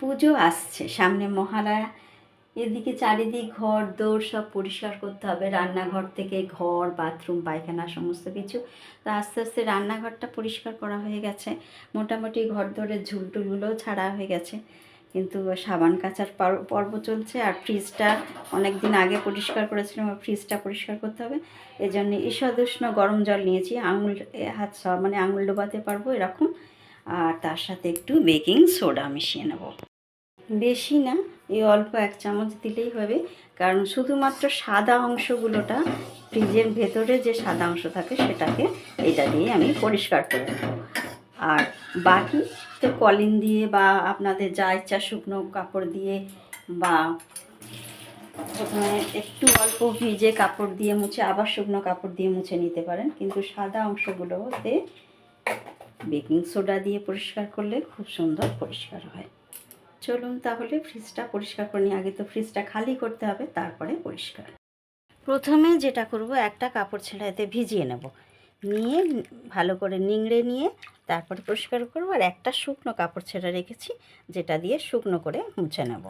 পুজো আসছে। সামনে মহালয়া, এদিকে চারিদিক ঘর দৌড় সব পরিষ্কার করতে হবে। রান্নাঘর থেকে ঘর, বাথরুম, পায়খানা সমস্ত কিছু। তো আস্তে আস্তে রান্নাঘরটা পরিষ্কার করা হয়ে গেছে। মোটামুটি ঘর দৌড়ের ঝুলটুলগুলোও ছাড়া হয়ে গেছে। কিন্তু সাবান কাচার পর্ব চলছে আর ফ্রিজটা অনেক দিন আগে পরিষ্কার করেছিলাম ফ্রিজটা পরিষ্কার করতে হবে। এই জন্য ঈষদুষ্ণ গরম জল নিয়েছি। আঙুল হাত মানে আঙুল ডোবাতে পারব এরকম। আর তার সাথে একটু বেকিং সোডা মিশিয়ে নেব। বেশি না, এই অল্প এক চামচ দিলেই হবে। কারণ শুধুমাত্র সাদা অংশগুলোটা ফ্রিজের ভেতরে যে সাদা অংশ থাকে সেটাকে এটা দিয়ে আমি পরিষ্কার করে আর বাকি তো কলিন দিয়ে বা আপনাদের যা ইচ্ছা শুকনো কাপড় দিয়ে বা প্রথমে একটু অল্প ভিজে কাপড় দিয়ে মুছে, আবার শুকনো কাপড় দিয়ে মুছে নিতে পারেন। কিন্তু সাদা অংশগুলোতে বেকিং সোডা দিয়ে পরিষ্কার করলে খুব সুন্দর পরিষ্কার হয়। চলুন তাহলে ফ্রিজটা পরিষ্কার করে নিই। আগে তো ফ্রিজটা খালি করতে হবে, তারপরে পরিষ্কার। প্রথমে যেটা করব, একটা কাপড় ছেঁড়া এতে ভিজিয়ে নেব। নিয়ে ভালো করে নিংড়ে নিয়ে তারপরে পরিষ্কার করব, আর একটা শুকনো কাপড় ছেঁড়া রেখেছি, যেটা দিয়ে শুকনো করে মুছে নেব।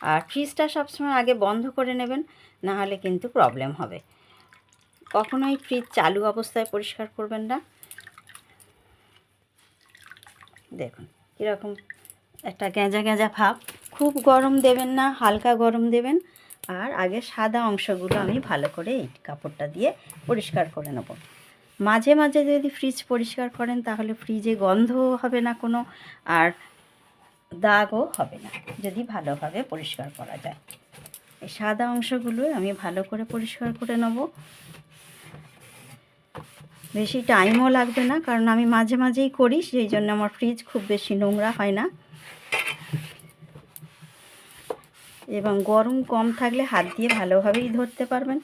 আর ফ্রিজটা সবসময় আগে বন্ধ করে নেবেন, না হলে কিন্তু প্রবলেম হবে। কখনোই ফ্রিজ চালু অবস্থায় পরিষ্কার করবেন না। দেখুন, কীরকম একটা গেঁজা গেঁজা ভাব। খুব গরম দেবেন না, হালকা গরম দেবেন। আর আগে সাদা অংশগুলো আমি ভালো করে এই কাপড়টা দিয়ে পরিষ্কার করে নেব। মাঝে মাঝে যদি ফ্রিজ পরিষ্কার করেন তাহলে ফ্রিজে গন্ধও হবে না কোনো, আর দাগও হবে না, যদি ভালোভাবে পরিষ্কার করা যায়। এই সাদা অংশগুলো আমি ভালো করে পরিষ্কার করে নেব। বেশি টাইমও লাগবে না, কারণ আমি মাঝে মাঝেই করি, সেই জন্য আমার ফ্রিজ খুব বেশি নোংরা হয় না। এবং গরম কম থাকলে হাত দিয়ে ভালোভাবেই ধরতে পারবেন।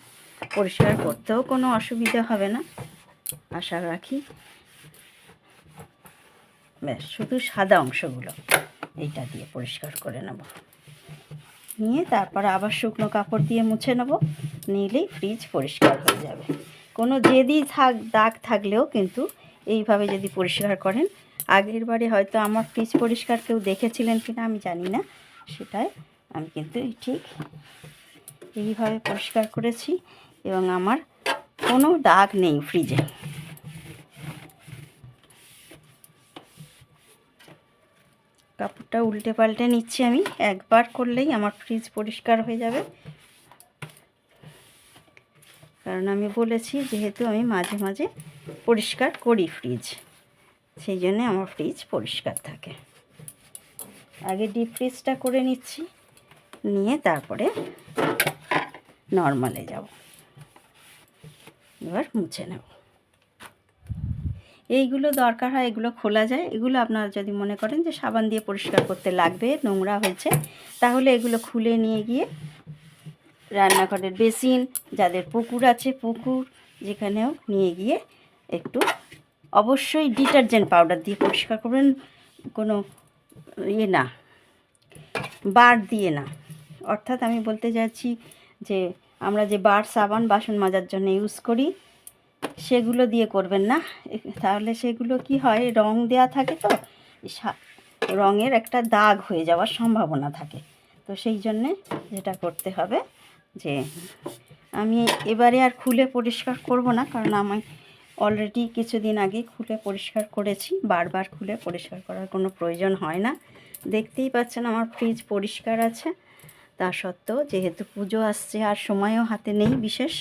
পরিষ্কার করতেও কোনো অসুবিধা হবে না। আশা রাখি। ব্যাস, শুধু সাদা অংশগুলো এইটা দিয়ে পরিষ্কার করে নেব। নিয়ে তারপর আবার শুকনো কাপড় দিয়ে মুছে নেব। নিলেই ফ্রিজ পরিষ্কার হয়ে যাবে। কোনো জেদি থাক, দাগ থাকলেও কিন্তু এইভাবে যদি পরিষ্কার করেন, আগের বারে হয়তো আমার ফ্রিজ পরিষ্কার কেউ দেখেছিলেন কিনা আমি জানি না। সেটাই আমি কিন্তু ঠিক এইভাবে পরিষ্কার করেছি এবং আমার কোনো দাগ নেই ফ্রিজে কাপড়টা উল্টে পাল্টে নিচ্ছি আমি, একবার করলেই আমার ফ্রিজ পরিষ্কার হয়ে যাবে। কারণ আমি বলেছি যেহেতু আমি মাঝে মাঝে পরিষ্কার করি ফ্রিজ সেই জন্যে আমার ফ্রিজ পরিষ্কার থাকে। আগে ডিপ ফ্রিজটা করে নিচ্ছি। নিয়ে তারপরে নর্মালে যাব। এবার মুছে নেব। এইগুলো দরকার হয়, এগুলো খোলা যায়। এগুলো আপনারা যদি মনে করেন যে সাবান দিয়ে পরিষ্কার করতে লাগবে, নোংরা হয়েছে, তাহলে এগুলো খুলে নিয়ে গিয়ে রান্নাঘরের বেসিন, যাদের পুকুর আছে, পুকুর যেখানেও নিয়ে গিয়ে একটু অবশ্যই ডিটারজেন্ট পাউডার দিয়ে পরিষ্কার করবেন। কোনো ইয়ে না, বার দিয়ে না। অর্থাৎ আমি বলতে চাচ্ছি যে আমরা যে বার সাবান বাসন মাজার জন্য ইউজ করি, সেগুলো দিয়ে করবেন না। তাহলে সেগুলো কি হয়, রং দেয়া থাকে তো রঙের একটা দাগ হয়ে যাওয়ার সম্ভাবনা থাকে। তো সেই জন্যে যেটা করতে হবে যে, আমি এবারে আর খুলে পরিষ্কার করব না, কারণ আমি অলরেডি কিছুদিন আগে খুলে পরিষ্কার করেছি। বারবার খুলে পরিষ্কার করার কোনো প্রয়োজন হয় না। দেখতেই পাচ্ছেন আমার ফ্রিজ পরিষ্কার আছে। তা সত্ত্বেও যেহেতু পুজো আসছে আর সময়ও হাতে নেই বিশেষ,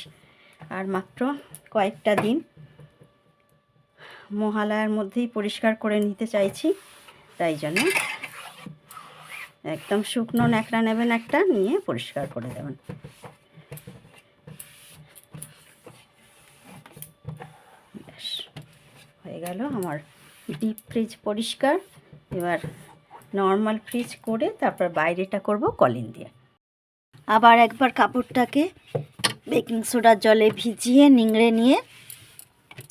আর মাত্র কয়েকটা দিন মহালয়ার মধ্যেই পরিষ্কার করে নিতে চাইছি, তাই জন্য একদম শুকনো ন্যাকড়া নেবেন একটা, নিয়ে পরিষ্কার করে দেবেন। হয়ে গেল আমার ডিপ ফ্রিজ পরিষ্কার। এবার নর্মাল ফ্রিজ করে তারপর বাইরেটা করব কলিন দিয়ে। আবার একবার কাপড়টাকে বেকিং সোডার জলে ভিজিয়ে, নিংড়ে নিয়ে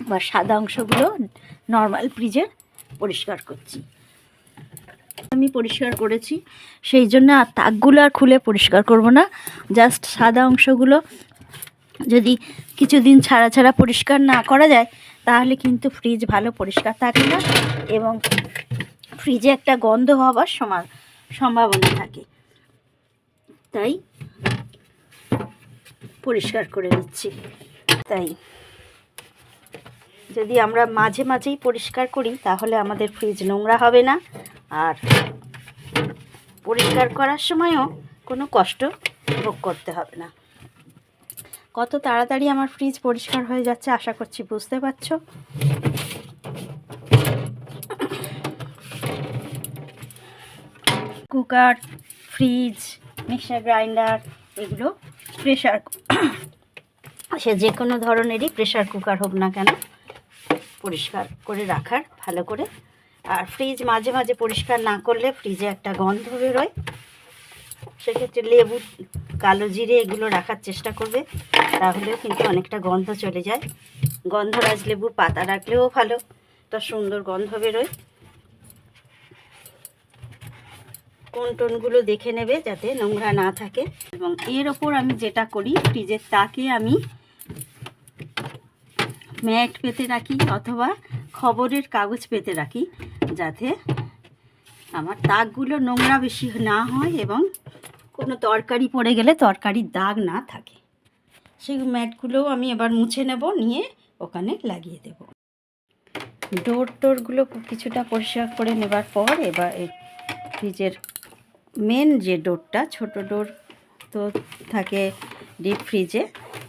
বা সাদা অংশগুলো নর্মাল ফ্রিজের পরিষ্কার করছি। আমি পরিষ্কার করেছি, সেই জন্য আর তাকগুলো আর খুলে পরিষ্কার করব না। জাস্ট সাদা অংশগুলো যদি কিছুদিন ছাড়া ছাড়া পরিষ্কার না করা যায়, তাহলে কিন্তু ফ্রিজ ভালো পরিষ্কার থাকে না এবং ফ্রিজে একটা গন্ধ হওয়ার সময় সম্ভাবনা থাকে। তাই পরিষ্কার করে নিচ্ছি। তাই। যদি আমরা মাঝে মাঝেই পরিষ্কার করি, তাহলে আমাদের ফ্রিজ নোংরা হবে না। আর পরিষ্কার করার সময়ও কোনো কষ্ট ভোগ করতে হবে না। কত তাড়াতাড়ি আমার ফ্রিজ পরিষ্কার হয়ে যাচ্ছে, আশা করছি বুঝতে পারছ? কুকার ফ্রিজ মিক্সার গ্রাইন্ডার এগুলো প্রেশার সে যে কোনো ধরনেরই প্রেশার কুকার হোক না কেন পরিষ্কার করে রাখার, ভালো করে। আর ফ্রিজ মাঝে মাঝে পরিষ্কার না করলে ফ্রিজে একটা গন্ধ বেরোয়। সেক্ষেত্রে লেবু, কালো জিরে এগুলো রাখার চেষ্টা করবে, তাহলেও কিন্তু অনেকটা গন্ধ চলে যায়। গন্ধরাজ লেবুর পাতা রাখলেও ভালো তার সুন্দর গন্ধ বেরোয়। কোন টোনগুলো দেখে নেবে যাতে নোংরা না থাকে। এবং এর ওপর আমি যেটা করি, ফ্রিজের তাকে আমি ম্যাট পেতে রাখি অথবা খবরের কাগজ পেতে রাখি যাতে আমার তাকগুলো নোংরা বেশি না হয় এবং কোনো তরকারি পড়ে গেলে তরকারির দাগ না থাকে। সেই ম্যাটগুলোও আমি এবার মুছে নেব, নিয়ে ওখানে লাগিয়ে দেব। ডোর টোরগুলো কিছুটা পরিষ্কার করে নেবার পর এবার ফ্রিজের মেন যে ডোরটা, ছোট ডোর তো থাকে ডিপ ফ্রিজে।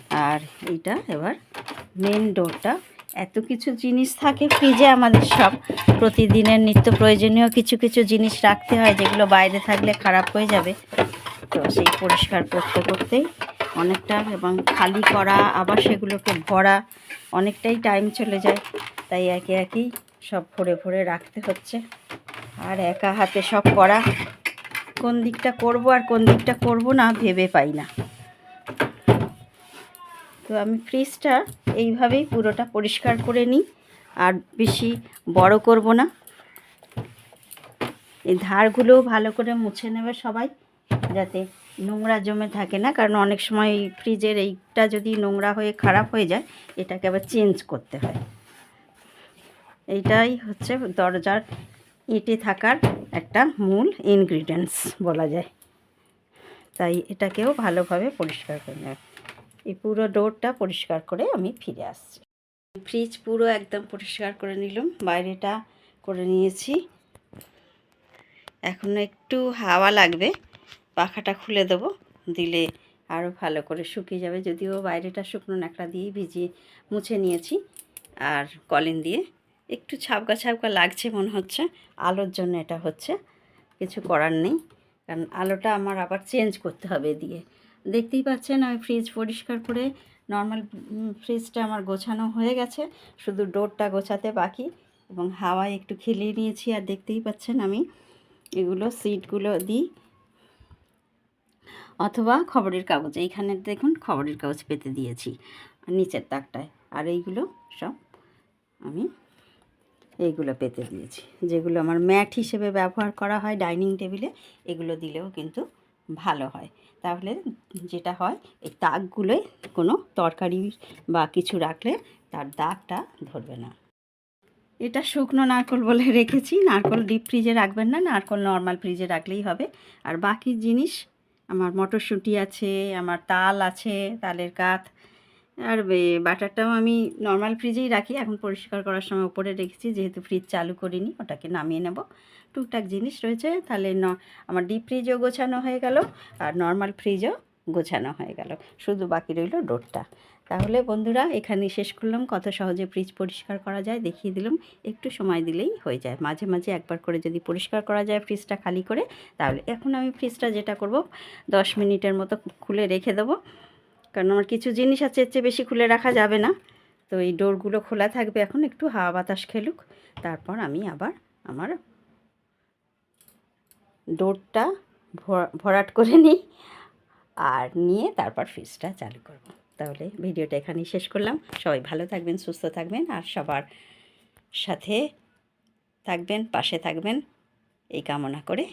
আর এটা এবার মেন ডোরটা। এত কিছু জিনিস থাকে ফ্রিজে আমাদের সব। প্রতিদিনের নিত্য প্রয়োজনীয় কিছু কিছু জিনিস রাখতে হয়, যেগুলো বাইরে থাকলে খারাপ হয়ে যাবে। তো সেই পরিষ্কার করতে করতেই অনেকটা এবং খালি করা, আবার সেগুলোকে ভরা, অনেকটাই টাইম চলে যায়। তাই একে একেই সব ভরে ভরে রাখতে হচ্ছে। আর একা হাতে সব করা কোন দিকটা করব আর কোন দিকটা করব না ভেবে পাই না। তো আমি ফ্রিজটা এইভাবেই পুরোটা পরিষ্কার করে নিই, আর বেশি বড় করব না। এই ধারগুলোও ভালো করে মুছে নেবে সবাই, যাতে নোংরা জমে থাকে না, কারণ অনেক সময় এই ফ্রিজের এইটা যদি নোংরা হয়ে খারাপ হয়ে যায়, এটাকে আবার চেঞ্জ করতে হয়। এইটাই হচ্ছে দরজার এঁটে থাকার একটা মূল ইনগ্রিডিয়েন্টস বলা যায়। তাই এটাকেও ভালোভাবে পরিষ্কার করে নেবে এই পুরো ডোরটা পরিষ্কার করে আমি ফিরে আসছি। ফ্রিজ পুরো একদম পরিষ্কার করে নিলাম, বাইরেটা করে নিয়েছি। এখন একটু হাওয়া লাগবে, পাখাটা খুলে দেবো, দিলে আরও ভালো করে শুকিয়ে যাবে। যদিও বাইরেটা শুকনো ন্যাকড়া দিয়েই ভিজিয়ে মুছে নিয়েছি, আর কলিন দিয়ে একটু ছাপকা ছাপকা লাগছে মনে হচ্ছে। আলোর জন্য এটা হচ্ছে। কিছু করার নেই। কারণ আলোটা আমার আবার চেঞ্জ করতে হবে দিয়ে দেখতেই পাচ্ছেন আমি ফ্রিজ পরিষ্কার করে নর্মাল ফ্রিজটা আমার গোছানো হয়ে গেছে। শুধু ডোরটা গোছাতে বাকি এবং হাওয়ায় একটু খেলিয়ে নিয়েছি আর দেখতেই পাচ্ছেন আমি এগুলো সিটগুলো দিই। অথবা খবরের কাগজ। এইখানে দেখুন খবরের কাগজ পেতে দিয়েছি। নিচের তাকটায়। আর এইগুলো সব আমি এইগুলো পেতে দিয়েছি। যেগুলো আমার ম্যাট হিসেবে ব্যবহার করা হয় ডাইনিং টেবিলে, এগুলো দিলেও কিন্তু ভালো হয়। তাহলে যেটা হয়, এই তাকগুলোয় কোনো তরকারি বা কিছু রাখলে তার দাগটা ধরবে না। এটা শুকনো নারকল বলে রেখেছি। নারকল ডিপ ফ্রিজে রাখবেন না, নারকল নর্মাল ফ্রিজে রাখলেই হবে। আর বাকি জিনিস, আমার মটরশুঁটি আছে, আমার তাল আছে, তালের কাঠ আর বাটারটাও আমি নর্মাল ফ্রিজেই রাখি। এখন পরিষ্কার করার সময় উপরে রেখেছি, যেহেতু ফ্রিজ চালু করিনি, ওটাকে নামিয়ে নেব। টুকটাক জিনিস রয়েছে, তাহলে ন, আমার ডিপ ফ্রিজও গোছানো হয়ে গেল, আর নর্মাল ফ্রিজও গোছানো হয়ে গেল। শুধু বাকি রইল ডোরটা। তাহলে বন্ধুরা এখানে শেষ করলাম। কত সহজে ফ্রিজ পরিষ্কার করা যায় দেখিয়ে দিলাম। একটু সময় দিলেই হয়ে যায়। মাঝে মাঝে একবার করে যদি পরিষ্কার করা যায় ফ্রিজটা খালি করে, তাহলে এখন আমি ফ্রিজটা যেটা করব, দশ মিনিটের মতো খুলে রেখে দেবো। কারণ আমার কিছু জিনিস আছে এর চেয়ে বেশি খুলে রাখা যাবে না। তো এই ডোরগুলো খোলা থাকবে এখন, একটু হাওয়া বাতাস খেলুক। তারপর আমি আবার আমার ডোরটা ভরা- ভরাট করে নিই আর নিয়ে তারপর ফ্রিজটা চালু করব। তাহলে ভিডিওটা এখানেই শেষ করলাম। সবাই ভালো থাকবেন, সুস্থ থাকবেন আর সবার সাথে থাকবেন, পাশে থাকবেন। এই কামনা করে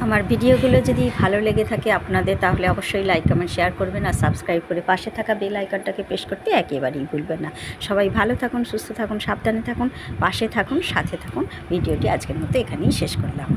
আমার ভিডিওগুলো যদি ভালো লেগে থাকে আপনাদের, তাহলে অবশ্যই লাইক কমেন্ট শেয়ার করবেন আর সাবস্ক্রাইব করে পাশে থাকা বেল আইকনটাকে প্রেস করতে একেবারেই ভুলবেন না। সবাই ভালো থাকুন, সুস্থ থাকুন, সাবধানে থাকুন, পাশে থাকুন, সাথে থাকুন। ভিডিওটি আজকের মতো এখানেই শেষ করলাম।